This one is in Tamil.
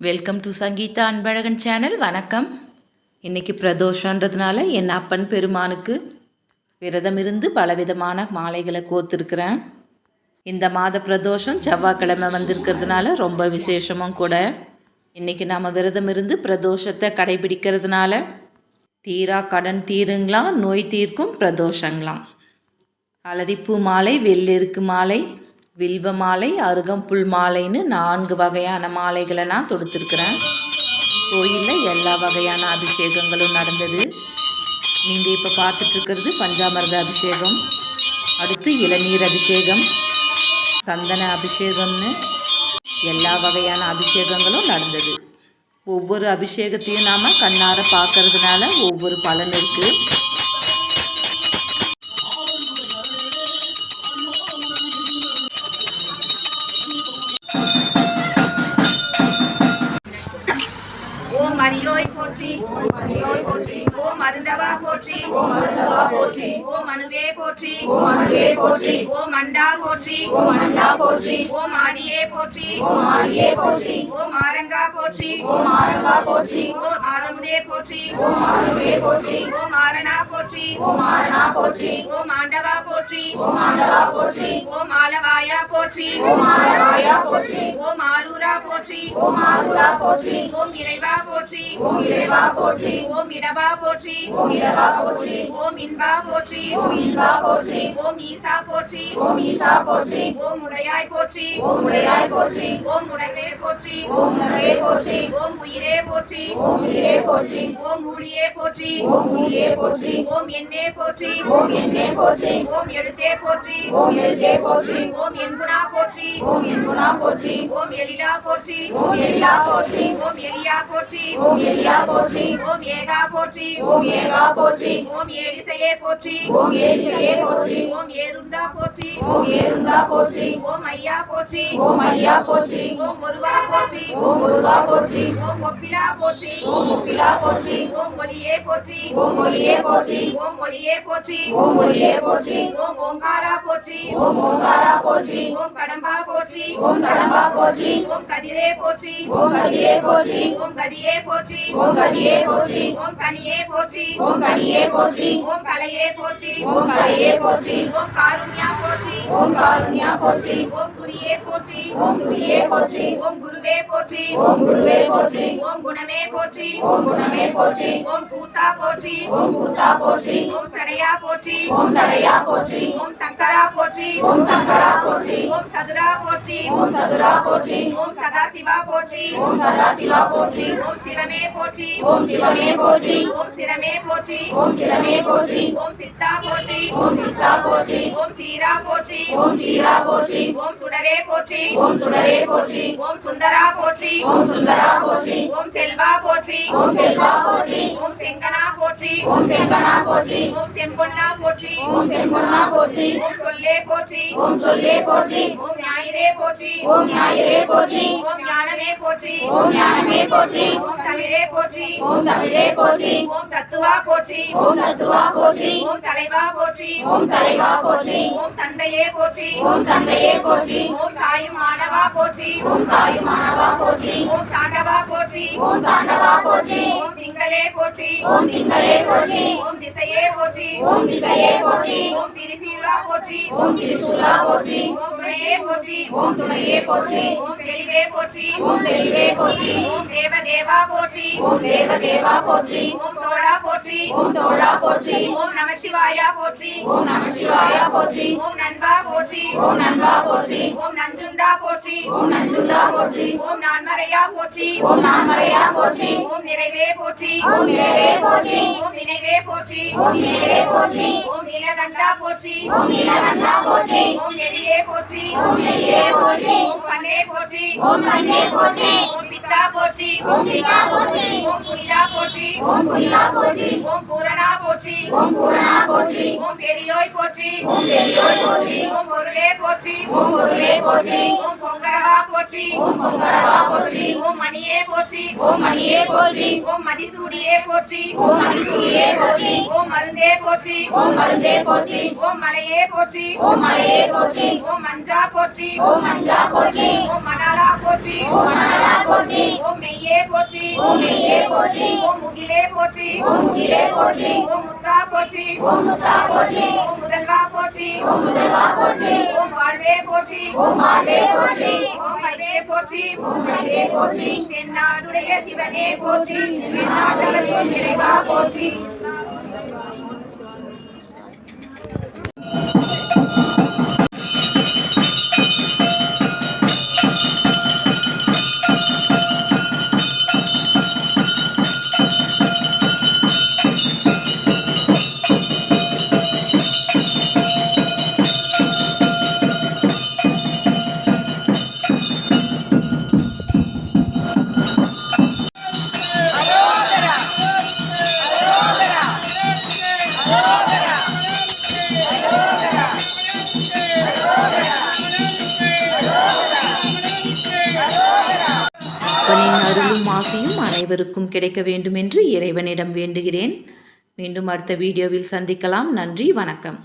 Welcome to Sangeetha Anbazhagan channel வணக்கம். இன்னைக்கு பிரதோஷன்றதுனால என் அப்பன் பெருமானுக்கு விரதம் இருந்து பலவிதமான மாலைகளை கோத்துருக்குறேன். இந்த மாத பிரதோஷம் செவ்வாய்க்கிழமை வந்திருக்கிறதுனால ரொம்ப விசேஷமும் கூட. இன்றைக்கி நாம் விரதம் இருந்து பிரதோஷத்தை கடைபிடிக்கிறதுனால தீரா கடன் தீருங்களாம் நோய் தீர்க்கும் பிரதோஷங்களாம். அலரிப்பூ மாலை வெள்ளெருக்கு மாலை வில்வ மாலை அருகம்புல் மாலைன்னு நான்கு வகையான மாலைகளை நான் தொடுத்துருக்குறேன். கோயிலில் எல்லா வகையான அபிஷேகங்களும் நடந்தது. நீங்கள் இப்போ பார்த்துட்ருக்கிறது பஞ்சாமிரத அபிஷேகம். அடுத்து இளநீர் அபிஷேகம். சந்தன அபிஷேகம்னு எல்லா வகையான அபிஷேகங்களும் நடந்தது. ஒவ்வொரு அபிஷேகத்தையும் நாம் கண்ணார பார்க்கறதுனால ஒவ்வொரு பலன் இருக்குது போற்றி ஓம் மரியோய் போற்றி ஓம் மருந்தவா போற்றி ஓம் மருந்தவா போற்றி ஓம் மனுவே போற்றி ஓம் மனுவே போற்றி ஓம் மண்டா போற்றி ஓம் மண்டா போற்றி ஓம் ஆதியே போற்றி ஓம் ஆதியே போற்றி ஓம் ஆரங்கா போற்றி ஓம் ஆரங்கா போற்றி ஓம் ஆரமுதே போற்றி ஓம் ஆரமுதே போற்றி ஓம் ஆரணா போற்றி ஓம் ஆரணா போற்றி ஓம் ஆண்டவா போற்றி. ஓம் ஆண்டவா போற்றி. ஓம் ஆலவாயா போற்றி. ஓம் ஆலவாயா போற்றி. ஓம் ஆரூரா போற்றி. ஓம் ஆரூரா போற்றி. ஓம் இறைவா போற்றி. ஓம் இறைவா போற்றி. ஓம் இடவா போற்றி. ஓம் இடவா போற்றி. ஓம் இன்பா போற்றி. ஓம் இன்பா போற்றி. ஓம் ஈசா போற்றி. ஓம் ஈசா போற்றி. ஓம் உடையாய் போற்றி. ஓம் உடையாய் போற்றி. ஓம் உணர்வே போற்றி. ஓம் உணர்வே போற்றி. ஓம் உயிரே போற்றி. ஓம் உயிரே போற்றி. ஓம் ஊழியே போற்றி. ஓம் ஊழியே போற்றி. ஓம் என்னே போற்றி. ஓம் என்னே போற்றி. ஓம் எழுத்தே போற்றி ஓம் எழுத்தே போற்றி ஓம் எண்குணா போற்றி ஓம் எண்குணா போற்றி ஓம் எழிலா போற்றி ஓம் எழிலா போற்றி ஓம் எலியா போற்றி ஓம் எலியா போற்றி ஓம் ஏகா போற்றி ஓம் ஏகா போற்றி ஓம் ஏழிசையே போற்றி ஓம் ஏழிசையே போற்றி ஓம் ஏருண்டா போற்றி ஓம் ஏருண்டா போற்றி ஓம் ஐயா போற்றி ஓம் ஐயா போற்றி ஓம் ஒருவா போற்றி ஓம் ஒருவா போற்றி ஓம் ஒப்பிலா போற்றி ஓம் ஒப்பிலா போற்றி ஓம் ஒளியே போற்றி ஓம் ஒளியே போற்றி ஓம் ஒளியே போற்றி ஓம் ஒளியே போற்றி ஓம் ஓங்காரா போற்றி ஓம் ஓங்காரா போற்றி ஓம் கடம்பா போற்றி ஓம் கடம்பா போற்றி ஓம் கதிரே போற்றி ஓம் கதிரே போற்றி ஓம் கதியே போற்றி ஓம் கதியே போற்றி ஓம் கனியே போற்றி ஓம் கனியே போற்றி ஓம் கலையே போற்றி ஓம் கலையே போற்றி ஓம் காருண்யா போற்றி ஓம் காருண்யா போற்றி ஓம் குறியே போற்றி ஓம் குறியே போற்றி ஓம் குருவே போற்றி ஓம் குருவே போற்றி ஓம் குணமே போற்றி ஓம் குணமே போற்றி ஓம் கூத்தா போற்றி ஓம் கூத்தா போற்றி ஓம் சடையா போற்றி ஓம் சடையா போற்றி ஓம் சங்கரா போற்றி ஓம் சங்கரா போற்றி ஓம் சதுரா போற்றி ஓம் சதுரா போற்றி ஓம் சதாசிவா போற்றி ஓம் சதாசிவா போற்றி ஓம் சிவமே போற்றி ஓம் சிவமே போற்றி ஓம் சிரமே போற்றி ஓம் சிரமே போற்றி ஓம் சித்தா போற்றி ஓம் சித்தா போற்றி ஓம் சீரா போற்றி ஓம் சீரா போற்றி ஓம் சுடரே போற்றி ஓம் சுடரே போற்றி ஓம் சுந்தரா போற்றி ஓம் சுந்தரா போற்றி ஓம் செல்வா போற்றி ஓம் செல்வா போற்றி ஓம் செங்கனா போற்றி ஓம் செங்கனா போற்றி ஓம் செம்பொன்னா போற்றி ஓம் செம்பொன்னா போற்றி ஓம் சொல்லே போற்றி ஓம் சொல்லே போற்றி ஓம் ஞாயிறே போற்றி ஓம் ஞாயிறே போற்றி ஓம் ஞானமே போற்றி ஓம் ஞானமே போற்றி ஓம் தமிழே போற்றி ஓம் தமிழே போற்றி ஓம் தத்துவா போற்றி ஓம் தத்துவா போற்றி ஓம் தலைவா போற்றி ஓம் தலைவா போற்றி ஓம் தந்தையே போற்றி ஓம் தந்தையே போற்றி ஓம் தாயும் மாணவா போற்றி ஓம் தாயும் மாணவா போற்றி ஓம் தாண்டவா போற்றி ஓம் தாண்டவா போற்றி ஓம் திங்களே போற்றி ஓம் திங்களே போற்றி ஓம் திசையே போற்றி ஓம் திசையே போற்றி ஓம் திரிசூலா போற்றி ஓம் திரிசூலா போற்றி ஓம் துணையே போற்றி ஓம் துணையே போற்றி ஓம் தெளிவே போற்றி ஓம் தெளிவே போற்றி ஓம் தேவ தேவா போற்றி ஓம் தேவ தேவா போற்றி ஓம் தோழா போற்றி ஓம் தோழா போற்றி ஓம் நமசிவாயா போற்றி ஓம் நமசிவாயா போற்றி ஓம் நண்பா போற்றி ஓம் நண்பா போற்றி ஓம் நஞ்சுண்டா போற்றி. ஓம் நஞ்சுண்டா போற்றி. ஓம் நான்மறையா போற்றி. ஓம் நான்மறையா போற்றி. ஓம் நிறைவே போற்றி. ஓம் நிறைவே போற்றி. ஓம் நினைவே போற்றி. ஓம் நினைவே போற்றி. ஓம் நீலகண்டா போற்றி ஓம் நீலகண்டா போற்றி ஓம் நெறியே போற்றி ஓம் நெறியே போற்றி ஓம் பண்ணே போற்றி ஓம் பண்ணே போற்றி ஓம் பித்தா போற்றி ஓம் பித்தா போற்றி ஓம் புனிதா போற்றி ஓம் புனிதா போற்றி ஓம் பூரணா போற்றி ஓம் பூரணா போற்றி ஓம் பெரியோய் போற்றி ஓம் பெரியோய் போற்றி ஓம் பொருளே போற்றி ஓம் பொருளே போற்றி ஓம் பொங்கரவா போற்றி ஓம் பொங்கரவா போற்றி ஓம் மணியே போற்றி ஓம் மணியே போற்றி ஓம் மதிசூடியே போற்றி ஓம் மதிசூடியே போற்றி ஓம் மருந்தே போற்றி ஓம் மருந்தே போற்றி ஓம் மலையே போற்றி ஓம் மலையே போற்றி ஓம் மஞ்சா போற்றி ஓம் மஞ்சா போற்றி ஓம் மணாலா போற்றி ஓம் மணலா போற்றி ஓம் மெய்யே போற்றி ஓம் மெய்யே போற்றி ஓம் முகிலே போற்றி ஓம் முகிலே போற்றி ஓம் முத்தா போற்றி ஓம் முத்தா போற்றி ஓம் முதல்வா போற்றி ஓம் முதல்வா போற்றி ஓம் வாழ்வே போற்றி ஓம் வாழ்வே போற்றி ஓம் வைவே போற்றி ஓம் வைவே போற்றி தென்னாடுடைய சிவனே போற்றி தென்னாட்டவர்க்கும் இறைவா போற்றி அருளும் ஆசையும் அனைவருக்கும் கிடைக்க வேண்டும் என்று இறைவனிடம் வேண்டுகிறேன். மீண்டும் அடுத்த வீடியோவில் சந்திக்கலாம். நன்றி வணக்கம்.